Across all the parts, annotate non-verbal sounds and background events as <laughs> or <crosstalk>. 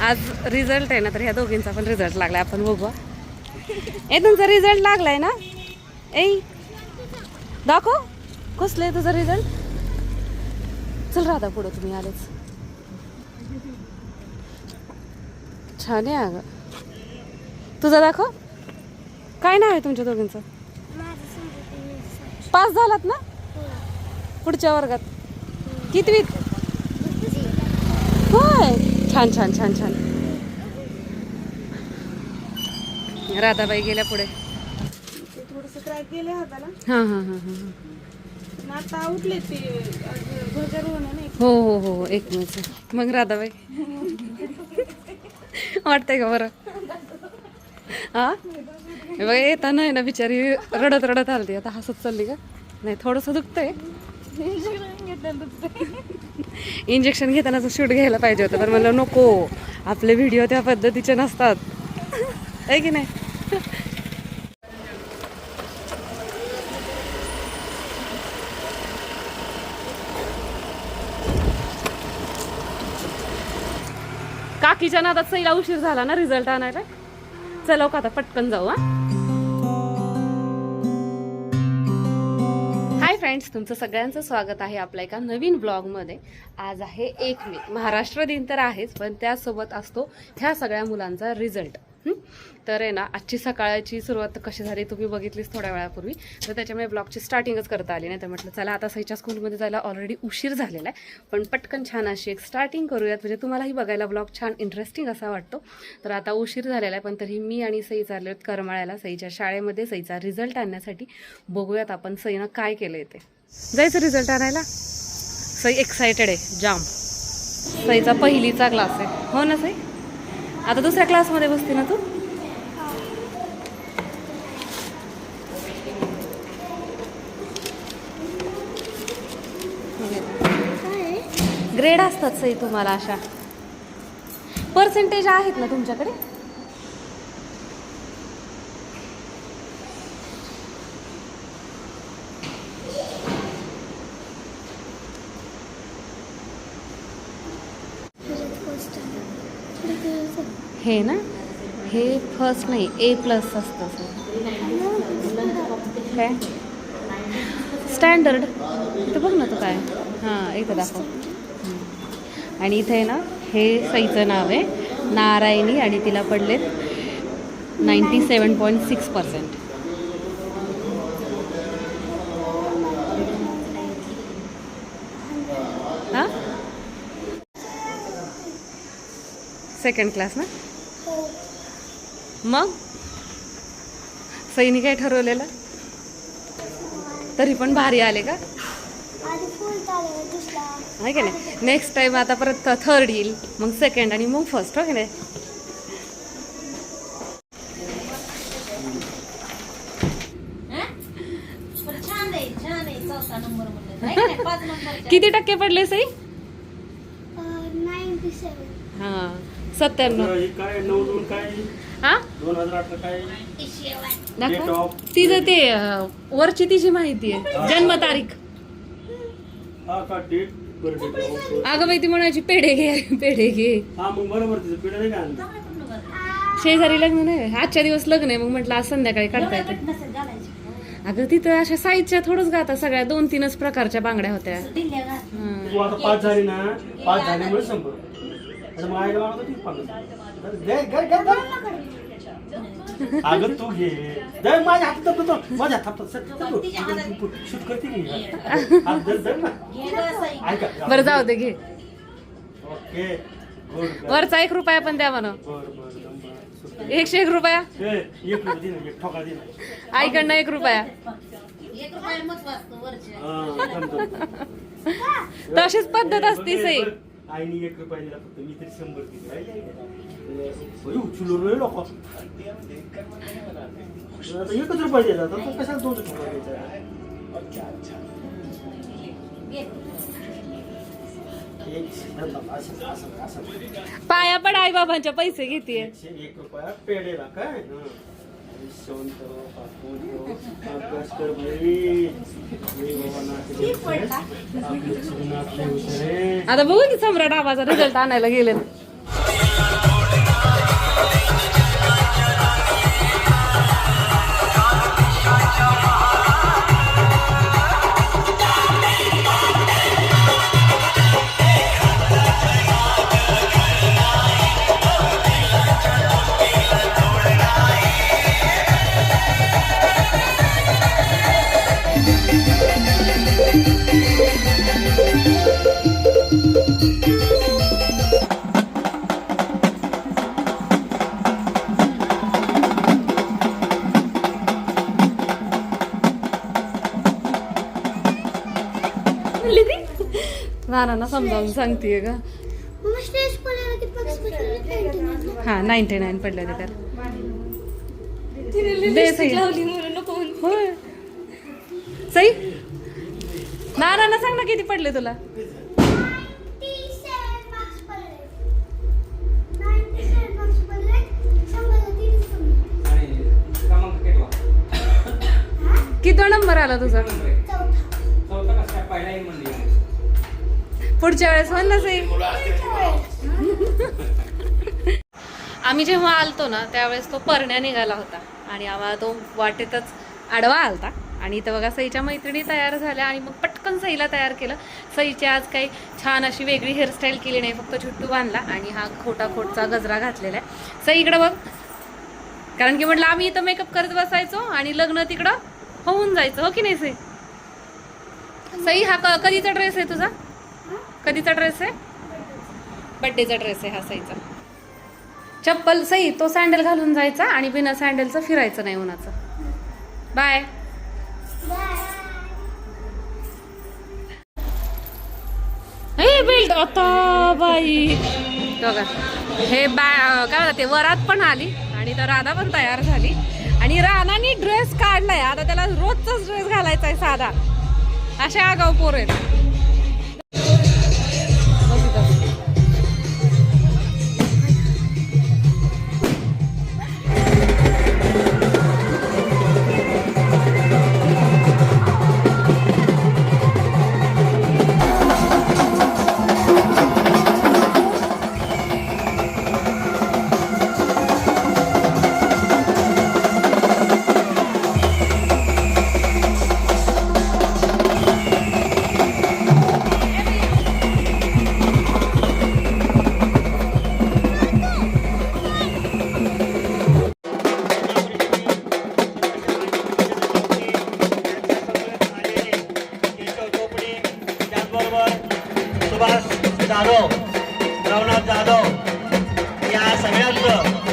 आज रिझल्ट आहे ना तर ह्या दोघींचा पण रिझल्ट लागलाय. आपण बघू. हा. ए तुमचा रिझल्ट लागलाय ना? ए दाखव. कसलं आहे तुझा रिझल्ट चल राधा पुढं तुम्ही आलेच. छान आहे अगं. तुझा दाखव. काय नाव आहे तुमच्या दोघींचं? पास झालात ना? पुढच्या वर्गात. कितवीत? होय. छान छान छान छान. राधाबाई गेल्या पुढे. ते थोडस ट्राय केले हाताला. हां हां हां हां आता उठले ते एक. हो हो हो हो एक मिनिट. मग राधाबाई. वाटतंय का बरं? हा? बघा येताना आहे ना बिचारी रडत रडत आलती. आता हसत चालली का? नाही थोडंसं दुखतंय. इंजेक्शन घेतानाच शूट घ्यायला पाहिजे होतं पण म्हणलं नको आपले व्हिडिओ त्या पद्धतीचे नसतात. आहे की नाही? काकीच्या नादात सईला उशीर झाला ना रिझल्ट आणायला? चला हो का आता पटकन जाऊ हा? फ्रेंड्स तुमचं सगळ्यांचं स्वागत आहे आपल्या एका नवीन ब्लॉगमध्ये. आज आहे एक मे. महाराष्ट्र दिन तर आहेच पण त्यासोबत असतो ह्या सगळ्या मुलांचा रिझल्ट. तर आहे ना आजची सकाळची सुरुवात कशी झाली तुम्ही बघितलीच थोड्या वेळापूर्वी. तर त्याच्यामुळे ब्लॉगची स्टार्टिंगच करता आली नाही तर म्हटलं चला आता सईच्या स्कूलमध्ये जायला ऑलरेडी उशीर झालेला आहे. पण पटकन छान अशी एक स्टार्टिंग करूयात. म्हणजे तुम्हालाही बघायला ब्लॉग छान इंटरेस्टिंग असा वाटतो. तर आता उशीर झालेला आहे पण तरी मी आणि सई चालले आहेत करमाळ्याला. सईच्या शाळेमध्ये सईचा रिझल्ट आणण्यासाठी बघूयात आपण सईनं काय केलं आहे ते. जायचं रिझल्ट आणायला? सई एक्सायटेड आहे जाम. सईचा पहिलीचा क्लास आहे. हो ना सई? आता दुसऱ्या क्लासमध्ये बसते ना तू? ग्रेड असतात सई तुम्हाला अशा. पर्सेंटेज आहेत ना तुमच्याकडे? हे ना हे फर्स्ट नाही ए प्लस असतं सर काय? स्टँडर्ड इथं बघ ना तू काय. हां इथं दाखव. आणि इथे आहे ना हे सईचं नाव आहे. नारायणी आणि तिला पडलेत ninety seven point six percent हां? सेकंड क्लास ना? मग? सईनी काय ठरवलेलं? तरी पण भारी आले का? आहे की नाही? नेक्स्ट टाइम आता परत थर्ड येईल. मग सेकंड आणि मग फर्स्ट हो की नाही? नाही? <laughs> नाही, किती टक्के पडले सई? हां. सत्त्याण्णव. हे? दोन हां हजार काय? Date दाखव of- तिचं ते अं, वरची तिची माहिती आहे. जन्मतारीख. हा का डेट बरं डेट अगं बाई ती म्हणायची पेढे घे पेढे घे. हा मग बरोबर तिचं पिढ्या नाही का आणलं? शेजारी लग्न नाही आजच्या दिवस लग्न आहे मग म्हटलं आज संध्याकाळी काढता येते अगं तिथं अशा साईजच्या थोडंच गाता सगळ्या दोन तीनच प्रकारच्या बांगड्या होत्या. तू आता पाच झाली ना पाच झाल्यामुळे अगं तू घे. दे माझ्या हातात धर, माझ्या हातात शूट करते की बरं जाऊ दे घे. ओके. वरचा एक रुपया पण द्या म्हणा. एकशे एक रुपया? आईकडनं एक रुपया. तशीच पद्धत असते सई आईने एक रुपया दिला फक्त मी तरी शंभर दिले. उचलून रे लोक. एकच रुपया दिला तर तो कशाला दोन रुपये द्यायचा? पाया पड आई बाबांच्या पैसे घेते एक रुपया पेढेला काय. शांत राहा, पाठवून ठेव. अभ्यास कर बाई. ए बाबा, नाक द्यायचं. आपले जीवन आपले हुशार आहे. आता बघू की सम्राट आवाजा रिझल्ट आणायला गेले नानांना समजावून सांगतेय का हा नाईन्टी नाईन पडले होते तर सई. सई नानांना सांग ना किती पडले तुला. किती नंबर आला तुझा? पुढच्या वेळेस म्हणलंच ना आम्ही जेव्हा आलतो ना त्यावेळेस तो परण्या निघाला होता. आणि आम्हाला तो वाटेतच आडवा आलता. आणि इथं बघा सईच्या मैत्रिणी तयार झाल्या आणि मग पटकन सईला तयार केलं. सईची आज काही छान अशी वेगळी हेअरस्टाईल केली नाही फक्त छुट्टू बांधला आणि हा खोटा खोटचा गजरा घातलेला आहे. सई इकडं बघ. कारण की म्हटलं आम्ही इथं मेकअप करत बसायचो आणि लग्न तिकडं होऊन जायचं हो की नाही सई? सई हा क- कधीचा ड्रेस आहे तुझा? कधीचा ड्रेस आहे? बड्डेचा ड्रेस आहे हा सईचा चप्पल सई तो सँडल घालून जायचा आणि बिना सँडलचं फिरायचं नाही उन्हाचं. बाय हे बेल्ट आता बाई. बघा हे बॅ काय म्हणतात ते वरात पण आली आणि तर राधा पण तयार झाली. आणि रानाने ड्रेस काढलाय. आता त्याला रोजचाच ड्रेस घालायचा आहे साधा. असे आगाव पोर आहेत.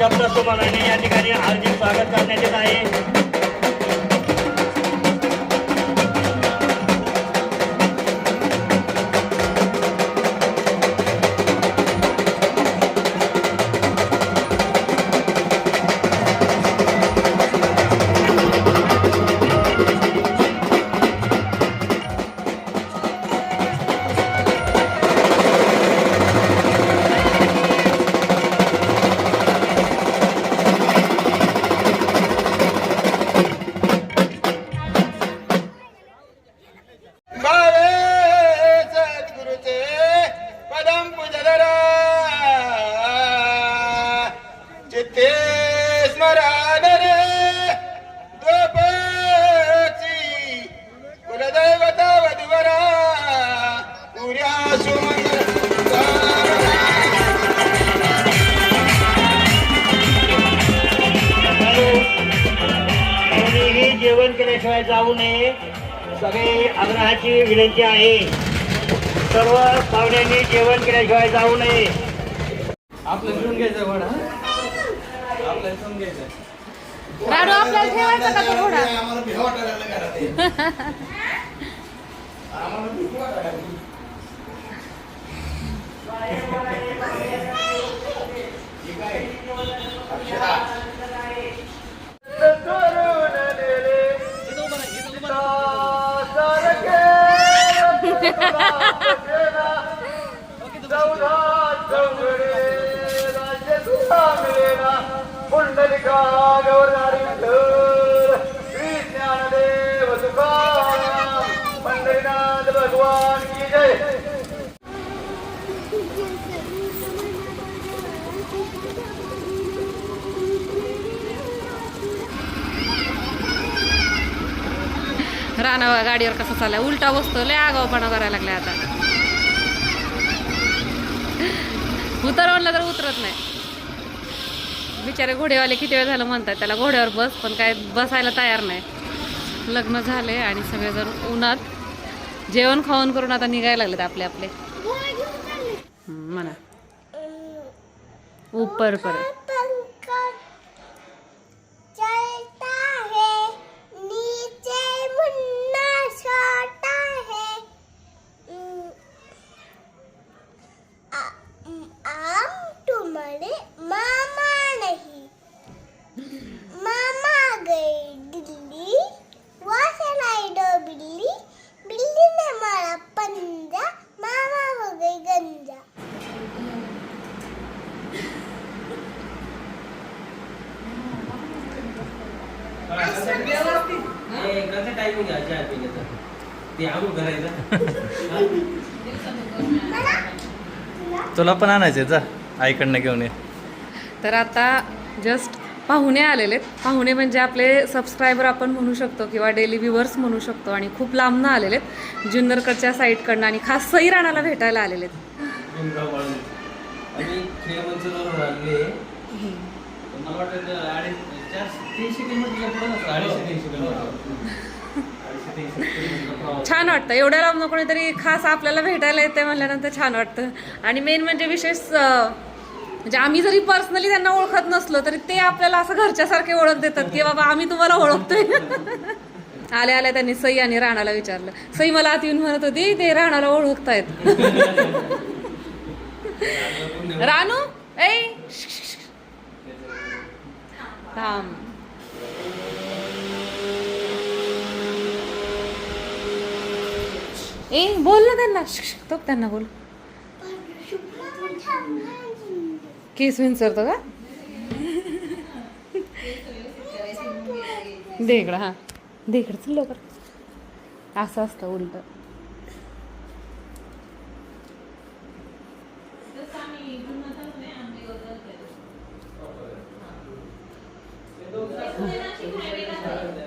शब्द तुम्हाला या ठिकाणी हार्दिक स्वागत करण्यात येत आहे. आग्रहाची विनंती आहे. सर्व पाहुण्यांनी जेवण केल्याशिवाय जाऊ नये. राडू आपल्याला ठेवायचा का तो घोडा आम्हाला घरात. आम्हाला लागली. हे काय? अक्षरा. पुंडलिका गौरनारी राणा गाडीवर कसा चालला उलटा बसतो लय आगावपणा करायला लागला आता. उतर म्हणलं तर उतरत नाही. बिचारे घोडेवाले किती वेळ झालं म्हणतात त्याला घोड्यावर बस पण काय बसायला तयार नाही. लग्न झाले आणि सगळेजण उन्हात जेवण खाऊन करून आता निघायला लागलेत आपले आपले. म्हणा. ऊपर परत ते आंघोळ करायचं. <laughs> तुला पण आणायचे जा आईकडनं घेऊन ये. तर आता जस्ट पाहुणे आलेले आहेत. पाहुणे म्हणजे आपले सबस्क्रायबर आपण म्हणू शकतो किंवा डेली व्ह्युअर्स म्हणू शकतो आणि खूप लांबनं आलेले आहेत. जुन्नरकडच्या साईडकडनं आणि खास सई राणाला भेटायला आलेले आहेत. छान वाटतं. एवढ्या लांब कोणीतरी खास आपल्याला भेटायला येते म्हणल्यानंतर छान वाटतं. आणि मेन म्हणजे विशेष म्हणजे आम्ही जरी पर्सनली त्यांना ओळखत नसलो तरी ते आपल्याला असं घरच्यासारखे ओळख देतात की बाबा आम्ही तुम्हाला ओळखतोय. <laughs> आल्या आल्या त्यांनी सई आणि राणाला विचारलं. सई मला आत येऊन म्हणत होती ते राणाला ओळखतायत. <laughs> रानू? ऐ थांब. ए बोल ना त्यांना. शिक्षक तो त्यांना बोल. केस विंचरतो का? दे इकडं हा. दे इकडं चल लवकर. असं असतं उलट.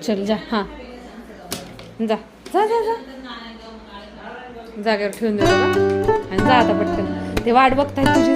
चल जा हां. जा जा जा जा. जागेवर ठेवून देतो आणि जा आता पटकन. ते वाट बघताय तुझी